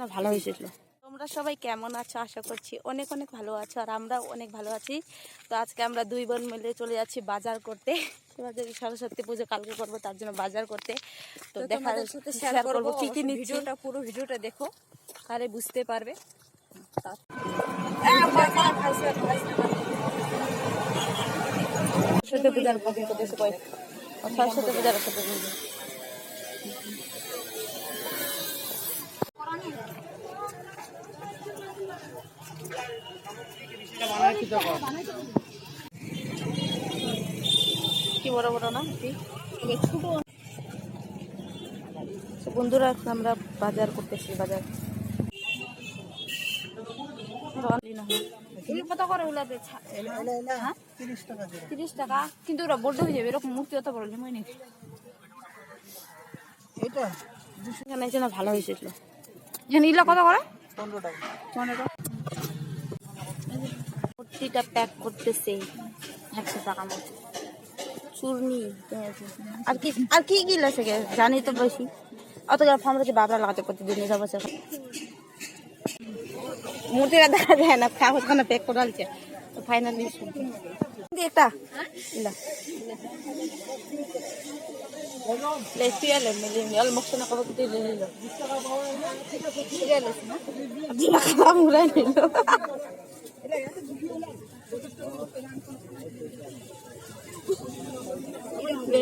না ভালো হয়েছিল। তোমরা সবাই কেমন আছো? আশা করছি অনেক অনেক ভালো আছো আর আমরাও অনেক ভালো আছি। তো আজকে আমরা দুই বোন মিলে চলে যাচ্ছি বাজার করতে। সরস্বতী পুজো কালকে করব তার জন্য বাজার করতে। তো তো দেখার সাথে শেয়ার শেয়ার করব করব কি কি ভিডিওটা পুরো ভিডিওটা দেখো। তাহলে বুঝতে পারবে। সরস্বতী পূজার সরস্বতী পূজার বুঝবে কি বড় বড় না বন্ধুরা এখন আমরা বাজার করতেছি বাজার। হ্যাঁ? তিরিশ টাকা। কিন্তু ওরা হয়ে যাবে এরকম মূর্তি অত বড় নাকি এটা? এখানে ভালো হয়েছিল এখানে ইলা কত করে? পনেরো টাকা। পনেরো। মূর্তিটা প্যাক করতেছে। একশো টাকা মতো। চূর্ণি। আর কি আর কি কি লাগছে? জানি তো বেশি। অত করে ফর্ম রয়েছে বাবরা লাগাতে প্রতিদিন এসব বসে মূর্তিটা দেখা যায় না কাগজ প্যাক করে আলছে তো ফাইনালি এটা ইলা Le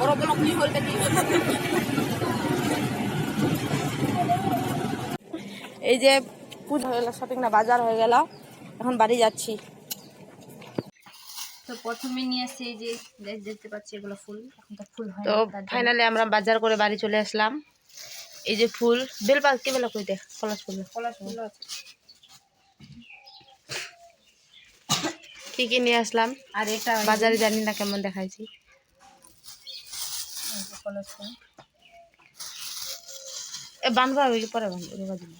বড় বড় কি হল এই যে পুজো হয়ে গেল শপিং না বাজার হয়ে গেল এখন বাড়ি যাচ্ছি। তো প্রথমে নিয়ে আসছি এই যে দেখতে পাচ্ছি এগুলো ফুল এখন তো ফুল হয় তো ফাইনালি আমরা বাজার করে বাড়ি চলে আসলাম। এই যে ফুল বেলপাত কি বেলা কইতে পলাশ ফুল। পলাশ ফুল আছে। কি কি নিয়ে আসলাম? আর এটা বাজারে জানি না কেমন দেখাইছি। এই যে এ বানবা ওই পরে বানবো রেবা দিন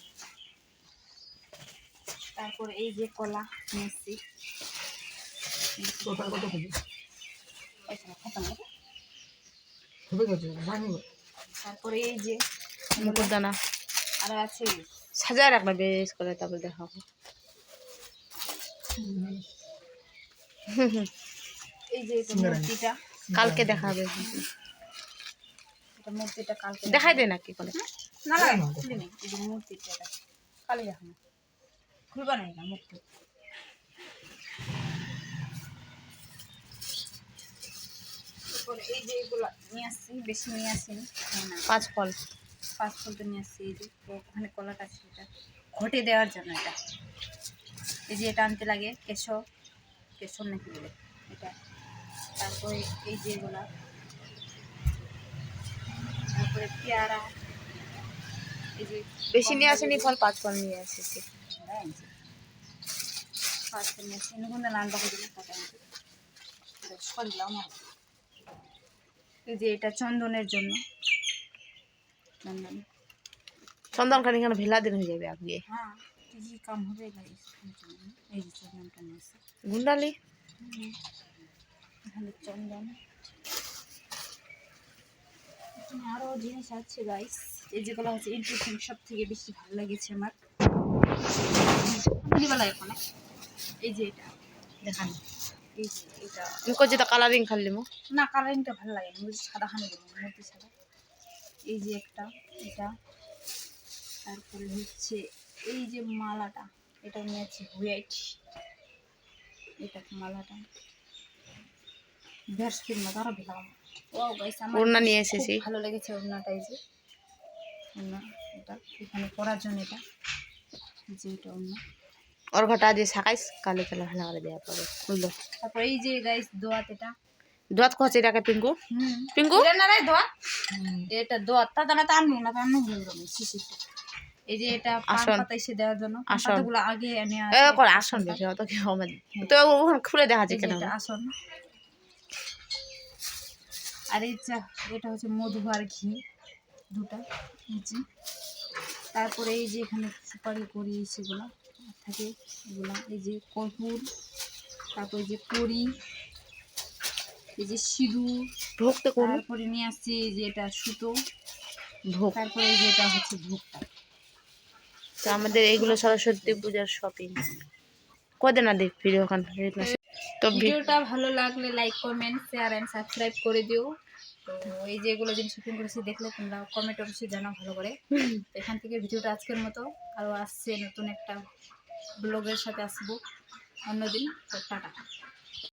তারপর এই যে কলা ভাঙবে তারপরে এই যে মুকুর দানা আর আছে। সাজায় রাখবে বেশ করে তারপর দেখাবো। এই যে কালকে দেখাবে। এটা মূর্তিটা কালকে দেখাই দে নাকি করে না লাগে খুলি নেই এই মূর্তিটা এটা কালি না খুলবা না মূর্তি। তারপরে এই যে এগুলো নিয়ে আসছি বেশি নিয়ে হয় না। পাঁচ ফল। পাঁচ ফলটা নিয়ে আসছি এই যে তো ওখানে কলাটা আছে এটা ঘটে দেওয়ার জন্য এটা। এই যে এটা আনতে লাগে কেশো কেশর নাকি বলে? এটা। তারপরে এই যে এগুলা। তারপরে পেয়ারা এই যে বেশি নিয়ে আসেনি ফল পাঁচ ফল নিয়ে এসেছি ফার্স্টে নিয়ে আসছি। এনে লাল বাকি দিলে এই যে এটা চন্দনের জন্য। চন্দন। চন্দন খানি কেন ভেলা দিন হয়ে যাবে আগে হ্যাঁ এই কাম হবে এই যে চন্দনটা নিয়ে আসছি। গুন্ডালি? চন্দন। এখানে আরও জিনিস আছে গাইস এই যেগুলো হচ্ছে ইন্টারেস্টিং সব থেকে বেশি ভালো লেগেছে আমার। বেলা এখানে। এই যে এটা দেখান। এই যে এটা। করছি কালারিং খালি না কালারিংটা ভালো লাগে আমি সাদা খানে মধ্যে সাদা। এই যে একটা এটা। তারপরে হচ্ছে এই যে মালাটা এটা নিয়েছি হোয়াইট এটা মালাটা। না তারা দিলাম ও গাইস আমার ওড়না নিয়ে এসেছি। ভালো লেগেছে ওড়নাটা এই যে। ওড়না এটা এখানে পরার জন্য এটা। যে এটা ওড়না। ওর ঘটা দিয়ে শাকাইস কালে কালে ভালো করে দেওয়া বুঝলো তারপর এই যে গাইস দোয়াত এটা। দোয়াত এটাকে পিঙ্কু? পিঙ্কু? এটা না রে দোয়া এটা দোয়া তা দানা তা আনব না হলো শিশিরটা এই যে এটা আসন। দেওয়ার জন্য। পান আসন। পাতাগুলো আগে এনে এ কর আসন বেশি অত কি হবে তো ওখানে খুলে দেখা যায় যে কেন আসন। আর এই চা এটা হচ্ছে মধু আর ঘি দুটা যে। তারপরে এই যে এখানে সুপারি করি সেগুলো থাকে এগুলো এই যে কর্পূর তারপরে যে কড়ি এই যে সিঁদুর ভোগ তো করব তারপরে নিয়ে আসছি এই যে এটা সুতো ভোগ। তারপরে এই যে এটা হচ্ছে ভোগটা। তো আমাদের এইগুলো সরস্বতী পূজার শপিং কদিন দেখ ভিডিও ওখানে তো ভিডিওটা ভালো লাগলে like comment share and subscribe করে দিও। তো এই যে এগুলো জিনিস শপিং করেছি, দেখলে তোমরা কমেন্ট অবশ্যই জানাও ভালো করে। এখান থেকে ভিডিওটা আজকের মতো। আরও আসছে নতুন একটা ব্লগের সাথে আসব। অন্যদিন, তো টাটা।